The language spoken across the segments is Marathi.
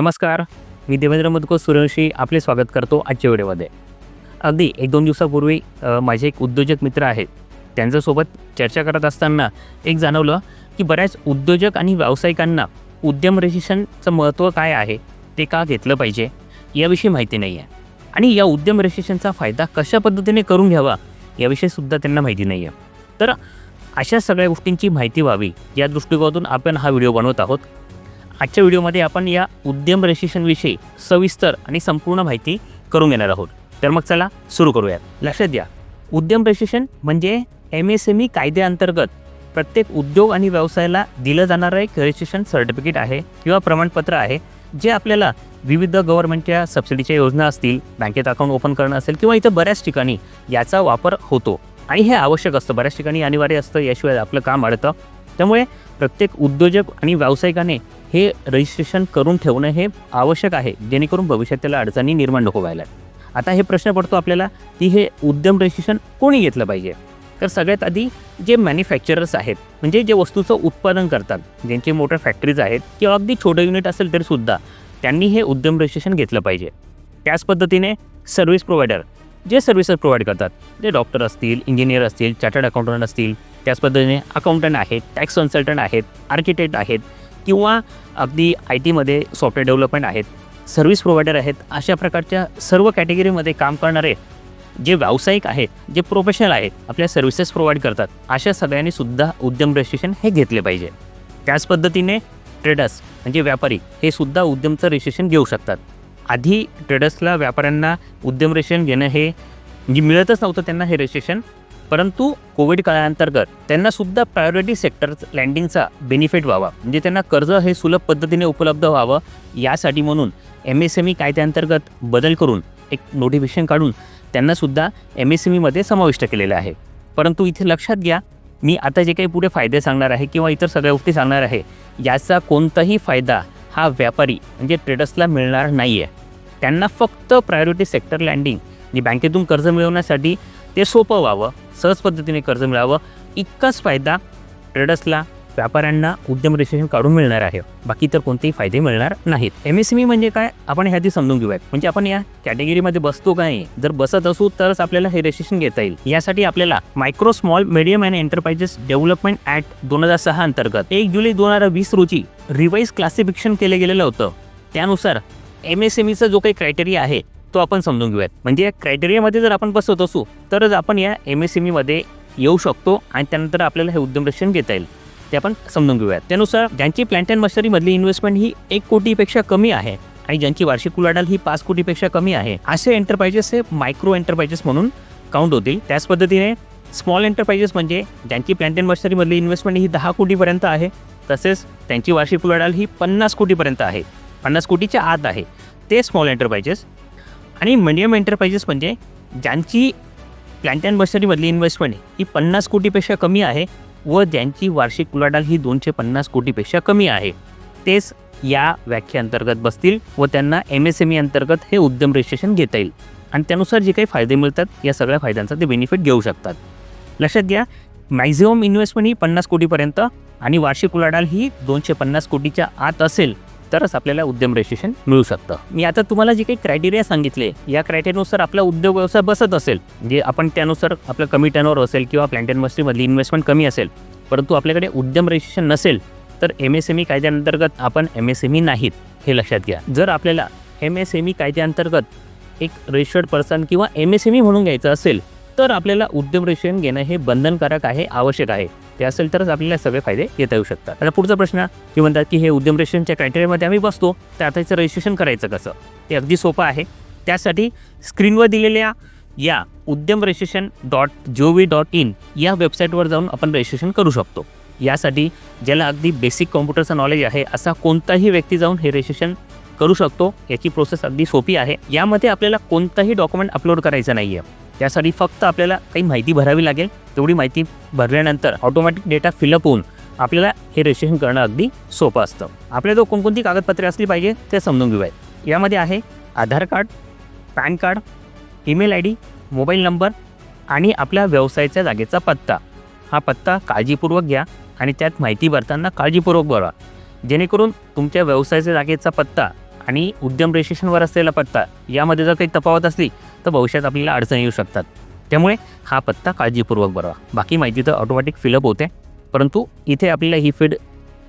नमस्कार. मी देवेंद्र मुदको सूर्यवंशी आपले स्वागत करतो आजच्या व्हिडिओमध्ये. अगदी एक दोन दिवसापूर्वी माझे एक उद्योजक मित्र आहेत. त्यांच्यासोबत चर्चा करत असताना एक जाणवलं की बऱ्याच उद्योजक आणि व्यावसायिकांना उद्यम रजिस्ट्रेशनचं महत्त्व काय आहे ते का घेतलं पाहिजे याविषयी माहिती नाही आहे आणि या उद्यम रजिस्ट्रेशनचा फायदा कशा पद्धतीने करून घ्यावा याविषयीसुद्धा त्यांना माहिती नाही आहे तर अशा सगळ्या गोष्टींची माहिती व्हावी या दृष्टिकोनातून आपण हा व्हिडिओ बनवत आहोत. आजच्या व्हिडिओमध्ये आपण या उद्यम रजिस्ट्रेशनविषयी सविस्तर आणि संपूर्ण माहिती करून घेणार आहोत. तर मग चला सुरू करूयात. लक्षात द्या उद्यम रजिस्ट्रेशन म्हणजे एम एस एम ई कायद्याअंतर्गत प्रत्येक उद्योग आणि व्यवसायाला दिलं जाणारं एक रजिस्ट्रेशन सर्टिफिकेट आहे किंवा प्रमाणपत्र आहे जे आपल्याला विविध गव्हर्नमेंटच्या सबसिडीच्या योजना असतील बँकेत अकाउंट ओपन करणं असेल किंवा इथं बऱ्याच ठिकाणी याचा वापर होतो. आणि हे आवश्यक असतं. बऱ्याच ठिकाणी अनिवार्य असतं. याशिवाय आपलं काम अडतं. त्यामुळे प्रत्येक उद्योजक आणि व्यावसायिकाने हे रजिस्ट्रेशन करून ठेवणं हे आवश्यक आहे जेणेकरून भविष्यात त्याला अडचणी निर्माण नको व्हायला. आता हे प्रश्न पडतो आपल्याला की हे उद्यम रजिस्ट्रेशन कोणी घेतलं पाहिजे? तर सगळ्यात आधी जे मॅन्युफॅक्चरर्स आहेत म्हणजे जे वस्तूचं उत्पादन करतात ज्यांचे मोठ्या फॅक्टरीज आहेत किंवा अगदी छोटं युनिट असेल तरीसुद्धा त्यांनी हे उद्यम रजिस्ट्रेशन घेतलं पाहिजे. त्याच पद्धतीने सर्व्हिस प्रोव्हायडर जे सर्व्हिसेस प्रोव्हाइड करतात जे डॉक्टर असतील इंजिनियर असतील चार्टर्ड अकाउंटंट असतील त्याच पद्धतीने अकाउंटंट आहेत टॅक्स कन्सल्टंट आहेत आर्किटेक्ट आहेत किंवा अगदी आय टीमध्ये सॉफ्टवेअर डेव्हलपमेंट आहेत सर्व्हिस प्रोव्हायडर आहेत अशा प्रकारच्या सर्व कॅटेगरीमध्ये काम करणारे जे व्यावसायिक आहेत जे प्रोफेशनल आहेत आपल्या सर्व्हिसेस प्रोव्हाइड करतात अशा सगळ्यांनी सुद्धा उद्यम रजिस्ट्रेशन हे घेतले पाहिजे. त्याच पद्धतीने ट्रेडर्स म्हणजे व्यापारी हे सुद्धा उद्यमचं रजिस्ट्रेशन घेऊ शकतात. आधी ट्रेडर्सला व्यापाऱ्यांना उद्यम रेशन घेणं हे म्हणजे मिळतच नव्हतं त्यांना हे रजिस्ट्रेशन परंतु कोविड काळाअंतर्गत त्यांनासुद्धा प्रायोरिटी सेक्टर लँडिंगचा बेनिफिट व्हावा. म्हणजे त्यांना कर्ज हे सुलभ पद्धतीने उपलब्ध व्हावं यासाठी म्हणून एम एस एम ई कायद्याअंतर्गत बदल करून एक नोटिफिकेशन काढून त्यांनासुद्धा एम एस एम ईमध्ये समाविष्ट केलेलं आहे. परंतु इथे लक्षात घ्या मी आता जे काही पुढे फायदे सांगणार आहे किंवा इतर सगळ्या गोष्टी सांगणार आहे याचा कोणताही फायदा हा व्यापारी म्हणजे ट्रेडर्सला मिळणार नाही आहे त्यांना फक्त प्रायोरिटी सेक्टर लँडिंग म्हणजे बँकेतून कर्ज मिळवण्यासाठी ते सोपं व्हावं सहज पद्धतीने कर्ज मिळावं इतकाच फायदा ट्रेडर्सला व्यापाऱ्यांना उद्यम रजिस्ट्रेशन काढून मिळणार आहे. बाकी तर कोणतेही फायदे मिळणार नाहीत. एम एस ई म्हणजे काय? आपण ह्याआधी समजून घेऊयात. म्हणजे आपण या कॅटेगरीमध्ये बसतो काय जर बसत असू तरच आपल्याला हे रजिस्ट्रेशन घेता येईल. यासाठी आपल्याला micro small medium and enterprises development act दोन हजार सहा अंतर्गत एक जुलै दोन हजार वीस रोजी रिवाईज क्लासिफिकेशन केलं गेलेलं होतं. त्यानुसार एम एस एम ईचा जो काही क्रायटेरिया आहे तो आपण समजून घेऊयात. म्हणजे या क्रायटेरियामध्ये जर आपण बसत असू तरच आपण या एम एस एम ईमध्ये येऊ शकतो आणि त्यानंतर आपल्याला हे उद्यम रक्षण घेता येईल. ते आपण समजून घेऊयात. त्यानुसार ज्यांची प्लॅन्ट अँड मशनरीमधली इन्व्हेस्टमेंट ही एक कोटीपेक्षा कमी आहे आणि ज्यांची वार्षिक उलाढाल ही पाच कोटीपेक्षा कमी आहे असे एंटरप्राइजेस हे मायक्रो एंटरप्राइजेस म्हणून काउंट होतील. त्याच पद्धतीने स्मॉल एंटरप्राइजेस म्हणजे ज्यांची प्लॅन्ट अँड मशनरीमधली इन्व्हेस्टमेंट ही दहा कोटीपर्यंत आहे तसेच त्यांची वार्षिक उलाढाल ही पन्नास कोटीपर्यंत आहे. पन्नास कोटीच्या आत आहे. ते स्मॉल एंटरप्राइजेस आणि मिडियम एंटरप्राइजेस म्हणजे ज्यांची प्लॅन्ट अँड मशनरीमधली इन्व्हेस्टमेंट ही पन्नास कोटीपेक्षा कमी आहे व ज्यांची वार्षिक उलाढाल ही दोनशे पन्नास कोटीपेक्षा कमी आहे. तेच या व्याख्येअंतर्गत बसतील व त्यांना एम एस एम ई अंतर्गत हे उद्यम रजिस्ट्रेशन घेता येईल. आणि त्यानुसार जे काही फायदे मिळतात या सगळ्या फायद्यांचा ते बेनिफिट घेऊ शकतात. लक्षात घ्या मॅक्झिमम इन्व्हेस्टमेंट ही पन्नास कोटीपर्यंत आणि वार्षिक उलाढाल ही दोनशे पन्नास कोटीच्या आत असेल तरच आपल्याला उद्यम रजिस्ट्रेशन मिळू शकतं. मी आता तुम्हाला जे काही क्रायटेरिया सांगितले या क्रायटेरियानुसार आपला उद्योग व्यवसाय बसत असेल जे आपण त्यानुसार आपलं कमी टर्नओव्हर असेल किंवा प्लॅन्ट इंडस्ट्रीमधली इन्व्हेस्टमेंट कमी असेल परंतु आपल्याकडे उद्यम रजिस्ट्रेशन नसेल तर एम एस एम ई कायद्याअंतर्गत आपण एम एस एम ई नाहीत हे लक्षात घ्या. जर आपल्याला एम एस एम ई कायद्याअंतर्गत एक रजिस्टर्ड पर्सन किंवा एम एस एम ई म्हणून घ्यायचं असेल तर आपल्याला उद्यम रजिस्ट्रेशन घेणं हे बंधनकारक आहे आवश्यक आहे. ते असेल तरच आपल्याला सगळे फायदे येता येऊ शकतात. आता पुढचा प्रश्न की म्हणतात की हे उद्यम रजिस्ट्रेशनच्या क्रायटेरियामध्ये आम्ही बसतो तर आता याचं रजिस्ट्रेशन करायचं कसं? ते अगदी सोपं आहे. त्यासाठी स्क्रीनवर दिलेल्या या Udyam registration dot G O V dot in या वेबसाईटवर जाऊन आपण रजिस्ट्रेशन करू शकतो. यासाठी ज्याला अगदी बेसिक कॉम्प्युटरचं नॉलेज आहे असा कोणताही व्यक्ती जाऊन हे रजिस्ट्रेशन करू शकतो. याची प्रोसेस अगदी सोपी आहे. यामध्ये आपल्याला कोणताही डॉक्युमेंट अपलोड करायचं नाही आहे त्यासाठी फक्त आपल्याला काही माहिती भरावी लागेल. तेवढी माहिती भरल्यानंतर ऑटोमॅटिक डेटा फिलअप होऊन आपल्याला हे रजिस्ट्रेशन करणं अगदी सोपं असतं. आपल्याजवळ कोणकोणती कागदपत्रे असली पाहिजे ते समजून घेऊयात यामध्ये आहे Aadhaar card PAN card email I D mobile number आणि आपल्या व्यवसायाच्या जागेचा पत्ता. हा पत्ता काळजीपूर्वक घ्या आणि त्यात माहिती भरताना काळजीपूर्वक भरा जेणेकरून तुमच्या व्यवसायाच्या जागेचा पत्ता आणि उद्यम रजिस्ट्रेशनवर असलेला पत्ता यामध्ये जर काही तफावत असली तर भविष्यात आपल्याला अडचणी येऊ शकतात. त्यामुळे हा पत्ता काळजीपूर्वक भरावा. बाकी माहिती तर ऑटोमॅटिक फिलअप होते परंतु इथे आपल्याला ही फीड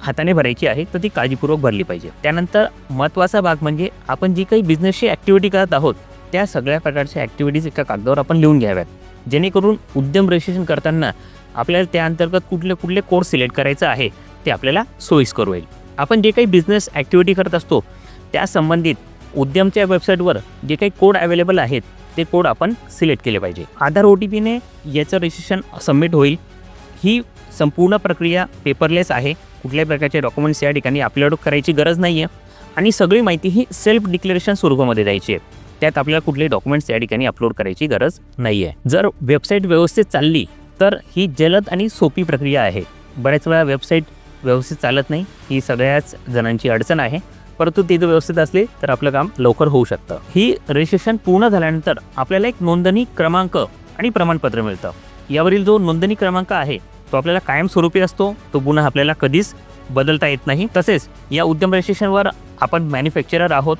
हाताने भरायची आहे तर ती काळजीपूर्वक भरली पाहिजे. त्यानंतर महत्त्वाचा भाग म्हणजे आपण जी काही बिझनेसची ॲक्टिव्हिटी करत आहोत त्या सगळ्या प्रकारच्या ॲक्टिव्हिटीज एका कागदावर आपण लिहून घ्याव्यात. जेणेकरून उद्यम रजिस्ट्रेशन करताना आपल्याला त्या अंतर्गत कुठले कुठले कोर्स सिलेक्ट करायचं आहे ते आपल्याला सोयीस्कर होईल. आपण जे काही बिझनेस ॲक्टिव्हिटी करत असतो त्या संबंधित उद्यमच्या वेबसाईटवर जे काही कोड अवेलेबल आहेत ते कोड आपण सिलेक्ट केले पाहिजे. आधार ओ टी पीने याचं रजिस्ट्रेशन सबमिट होईल. ही संपूर्ण प्रक्रिया पेपरलेस आहे. कुठल्याही प्रकारचे डॉक्युमेंट्स या ठिकाणी अपलोड करायची गरज नाही आहे आणि सगळी माहिती ही सेल्फ डिक्लेरेशन स्वरूपामध्ये द्यायची आहे. त्यात आपल्याला कुठले डॉक्युमेंट्स या ठिकाणी अपलोड करायची गरज नाही आहे जर वेबसाईट व्यवस्थित चालली तर ही जलद आणि सोपी प्रक्रिया आहे. बऱ्याच वेळा वेबसाईट व्यवस्थित चालत नाही. ही सगळ्याच जणांची अडचण आहे. परंतु ती जर व्यवस्थित असली तर आपलं काम लवकर होऊ शकतं. ही रजिस्ट्रेशन पूर्ण झाल्यानंतर आपल्याला एक नोंदणी क्रमांक आणि प्रमाणपत्र मिळतं. यावरील जो नोंदणी क्रमांक आहे तो आपल्याला कायमस्वरूपी असतो तो पुन्हा आपल्याला कधीच बदलता येत नाही. तसेच या उद्यम रजिस्ट्रेशनवर आपण मॅन्युफॅक्चरर आहोत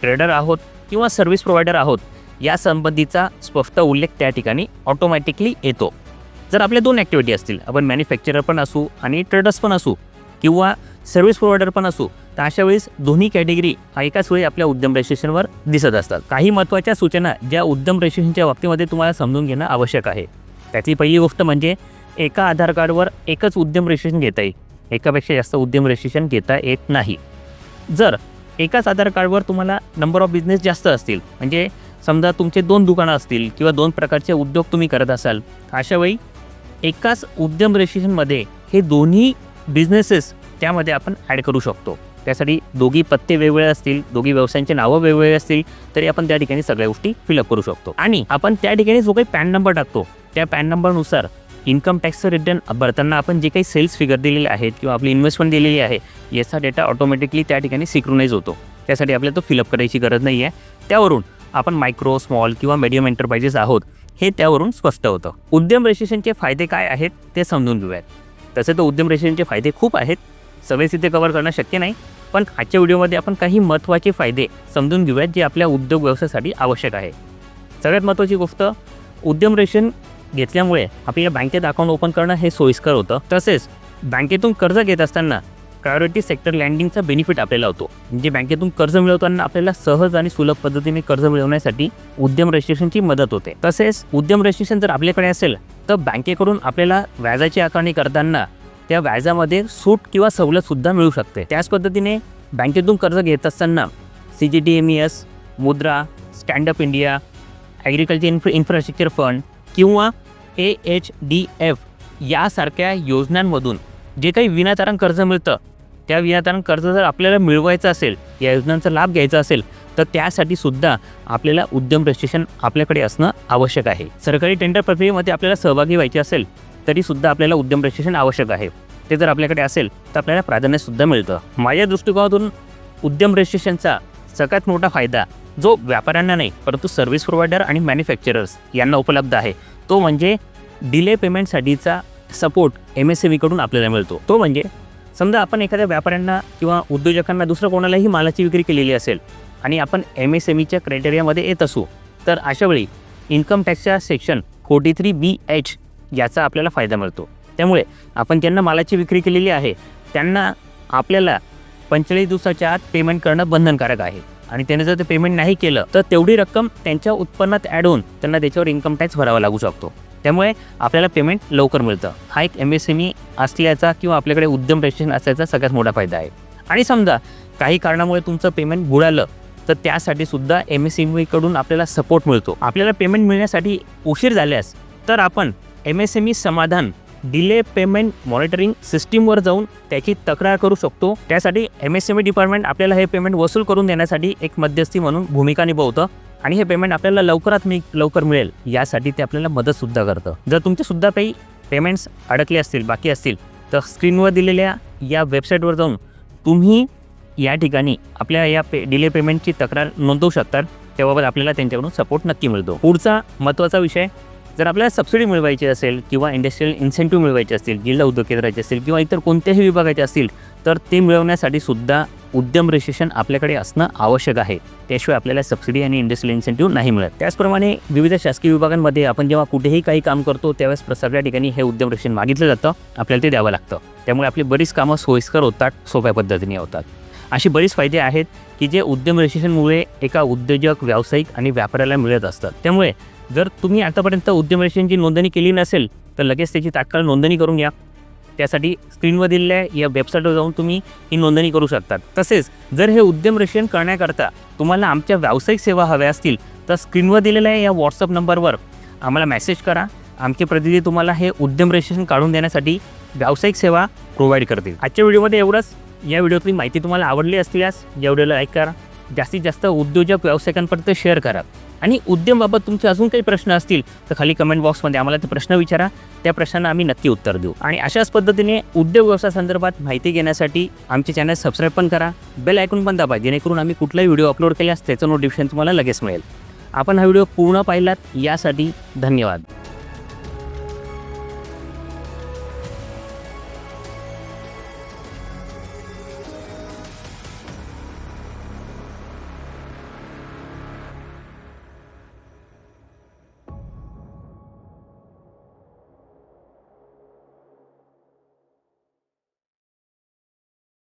ट्रेडर आहोत किंवा सर्व्हिस प्रोव्हायडर आहोत या संबंधीचा स्पष्ट उल्लेख त्या ठिकाणी ऑटोमॅटिकली येतो. जर आपल्या दोन ॲक्टिव्हिटी असतील आपण मॅन्युफॅक्चरर पण असू आणि ट्रेडर्स पण असू किंवा सर्व्हिस प्रोव्हायडर पण असू तर अशा वेळेस दोन्ही कॅटेगरी हा एकाच वेळी आपल्या उद्यम रजिस्ट्रेशनवर दिसत असतात. काही महत्त्वाच्या सूचना ज्या उद्यम रजिस्ट्रेशनच्या बाबतीमध्ये तुम्हाला समजून घेणं आवश्यक आहे. त्याची पहिली गोष्ट म्हणजे एका आधार कार्डवर एकच उद्यम रजिस्ट्रेशन घेता येईल. एकापेक्षा जास्त उद्यम रजिस्ट्रेशन घेता येत नाही. जर एकाच आधार कार्डवर तुम्हाला नंबर ऑफ बिझनेस जास्त असतील म्हणजे समजा तुमचे दोन दुकानं असतील किंवा दोन प्रकारचे उद्योग तुम्ही करत असाल अशा वेळी एकाच उद्यम रजिस्ट्रेशनमध्ये हे दोन्ही बिझनेसेस त्यामध्ये आपण ॲड करू शकतो. त्यासाठी दोघी पत्ते वेगवेगळे असतील दोघी व्यवसायांचे नावं वेगवेगळे असतील तरी आपण त्या ठिकाणी सगळ्या गोष्टी फिलअप करू शकतो. आणि आपण त्या ठिकाणी जो काही पॅन नंबर टाकतो त्या पॅन नंबरनुसार इन्कम टॅक्सचं रिटर्न भरताना आपण जे काही सेल्स फिगर दिलेले आहेत किंवा आपली इन्व्हेस्टमेंट दिलेली आहे याचा डेटा ऑटोमॅटिकली त्या ठिकाणी सिक्रोनाइज होतो. त्यासाठी आपल्याला तो फिलअप करायची गरज नाही आहे त्यावरून आपण मायक्रो स्मॉल किंवा मीडियम एंटरप्राइजेस आहोत हे त्यावरून स्पष्ट होतं. उद्यम रजिस्ट्रेशनचे फायदे काय आहेत ते समजून घेऊयात. तसे तर उद्यम रजिस्ट्रेशनचे फायदे खूप आहेत. सगळेच इथे कव्हर करणं शक्य नाही. पण आजच्या व्हिडिओमध्ये आपण काही महत्त्वाचे फायदे समजून घेऊयात जे आपल्या उद्योग व्यवसायासाठी आवश्यक आहे. सगळ्यात महत्त्वाची गोष्ट उद्यम रेशन घेतल्यामुळे आपल्याला बँकेत अकाउंट ओपन करणं हे सोयीस्कर होतं. तसेच बँकेतून कर्ज घेत असताना प्रायोरिटी सेक्टर लँडिंगचा बेनिफिट आपल्याला होतो. म्हणजे बँकेतून कर्ज मिळवताना आपल्याला सहज आणि सुलभ पद्धतीने कर्ज मिळवण्यासाठी उद्यम रजिस्ट्रेशनची मदत होते. तसेच उद्यम रजिस्ट्रेशन जर आपल्याकडे असेल तर बँकेकडून आपल्याला व्याजाची आकारणी करताना त्या व्याजामध्ये सूट किंवा सवलतसुद्धा मिळू शकते. त्याच पद्धतीने बँकेतून कर्ज घेत असताना C G T M E S Mudra stand up India agriculture infra infrastructure fund किंवा ए एच डी एफ यासारख्या योजनांमधून जे काही विनातारण कर्ज मिळतं त्या विनातारण कर्ज जर आपल्याला मिळवायचं असेल या योजनांचा लाभ घ्यायचा असेल तर त्यासाठी सुद्धा आपल्याला उद्यम रजिस्ट्रेशन आपल्याकडे असणं आवश्यक आहे. सरकारी टेंडर प्रक्रियेमध्ये आपल्याला सहभागी व्हायचे असेल तरीसुद्धा आपल्याला उद्यम रजिस्ट्रेशन आवश्यक आहे. ते जर आपल्याकडे असेल तर आपल्याला प्राधान्यसुद्धा मिळतं. माझ्या दृष्टिकोनातून उद्यम रजिस्ट्रेशनचा सगळ्यात मोठा फायदा जो व्यापाऱ्यांना नाही परंतु सर्व्हिस प्रोव्हायडर आणि मॅन्युफॅक्चरर्स यांना उपलब्ध आहे तो म्हणजे डिले पेमेंटसाठीचा सपोर्ट एम एस एम ईकडून आपल्याला मिळतो. तो म्हणजे समजा आपण एखाद्या व्यापाऱ्यांना किंवा उद्योजकांना दुसरं कोणालाही मालाची विक्री केलेली असेल आणि आपण एम एस एम ईच्या क्रायटेरियामध्ये येत असू तर अशावेळी इन्कम टॅक्सच्या section forty three B H याचा आपल्याला फायदा मिळतो. त्यामुळे आपण ज्यांना मालाची विक्री केलेली आहे त्यांना आपल्याला पंचेचाळीस दिवसाच्या आत पेमेंट करणं बंधनकारक आहे. आणि त्याने जर ते पेमेंट नाही केलं तर तेवढी रक्कम त्यांच्या उत्पन्नात ॲड होऊन त्यांना त्याच्यावर इन्कम टॅक्स भरावा लागू शकतो. त्यामुळे आपल्याला पेमेंट लवकर मिळतं. हा एक एम एस एम ई असल्याचा किंवा आपल्याकडे उद्यम रजिस्ट्रेशन असल्याचा सगळ्यात मोठा फायदा आहे. आणि समजा काही कारणामुळे तुमचं पेमेंट बुडालं तर त्यासाठी सुद्धा एम एस एम ईकडून आपल्याला सपोर्ट मिळतो. आपल्याला पेमेंट मिळण्यासाठी उशीर झाल्यास तर आपण M S M E Samadhaan delay payment monitoring सिस्टीमवर जाऊन त्याची तक्रार करू शकतो. त्यासाठी M S M E department आपल्याला हे पेमेंट वसूल करून देण्यासाठी एक मध्यस्थी म्हणून भूमिका निभवतं आणि हे पेमेंट आपल्याला लवकरात मी लवकर मिळेल यासाठी ते आपल्याला मदतसुद्धा करतं. जर तुमचेसुद्धा काही पेमेंट्स अडकले असतील बाकी असतील तर स्क्रीनवर दिलेल्या या वेबसाईटवर जाऊन तुम्ही या ठिकाणी आपल्या या पे डिले पेमेंटची तक्रार नोंदवू शकतात. त्याबाबत आपल्याला त्यांच्याकडून सपोर्ट नक्की मिळतो. पुढचा महत्त्वाचा विषय जर आपल्याला सबसिडी मिळवायची असेल किंवा इंडस्ट्रियल इन्सेंटिव्ह मिळवायचे असतील जिल्हा उद्योग केंद्राचे असतील किंवा इतर कोणत्याही विभागाचे असतील तर ते मिळवण्यासाठी सुद्धा उद्यम रजिस्ट्रेशन आपल्याकडे असणं आवश्यक आहे. त्याशिवाय आपल्याला सबसिडी आणि इंडस्ट्रियल इन्सेंटिव्ह नाही मिळत. त्याचप्रमाणे विविध शासकीय विभागांमध्ये आपण जेव्हा कुठेही काही काम करतो त्यावेळेस सगळ्या ठिकाणी हे उद्यम रजिस्ट्रेशन मागितलं जातं. आपल्याला ते द्यावं लागतं. त्यामुळे आपली बरीच कामं सोयीस्कर होतात सोप्या पद्धतीने होतात. अशी बरीच फायदे आहेत की जे उद्यम रजिस्ट्रेशनमुळे एका उद्योजक व्यावसायिक आणि व्यापाऱ्याला मिळत असतात. त्यामुळे जर तुम्ही आतापर्यंत उद्यम रेशनची नोंदणी केली नसेल तर लगेच त्याची तात्काळ नोंदणी करून घ्या. त्यासाठी स्क्रीनवर दिलेल्या या वेबसाईटवर जाऊन तुम्ही ही नोंदणी करू शकतात. तसेच जर हे उद्यम रजिस्ट्रेशन करण्याकरता तुम्हाला आमच्या व्यावसायिक सेवा हव्या असतील तर स्क्रीनवर दिलेल्या या व्हॉट्सअप नंबरवर आम्हाला मेसेज करा. आमचे प्रतिनिधी तुम्हाला हे उद्यम रजिस्ट्रेशन काढून देण्यासाठी व्यावसायिक सेवा प्रोव्हाइड करतील. आजच्या व्हिडिओमध्ये एवढंच. या व्हिडिओतली माहिती तुम्हाला आवडली असल्यास या व्हिडिओला लाईक करा. जास्तीत जास्त उद्योजक व्यावसायिकांपर्यंत शेअर करा. आणि उद्यमबाबत तुमचे अजून काही प्रश्न असतील तर खाली कमेंट बॉक्समध्ये आम्हाला ते प्रश्न विचारा. त्या प्रश्नांना आम्ही नक्की उत्तर देऊ. आणि अशाच पद्धतीने उद्योग व्यवसाय संदर्भात माहिती घेण्यासाठी आमचे चॅनल सबस्क्राईब पण करा. बेल ऐकून पण दाबा जेणेकरून आम्ही कुठलाही व्हिडिओ अपलोड केल्यास त्याचं नोटिफिकेशन तुम्हाला लगेच मिळेल. आपण हा व्हिडिओ पूर्ण पाहिलात यासाठी धन्यवाद.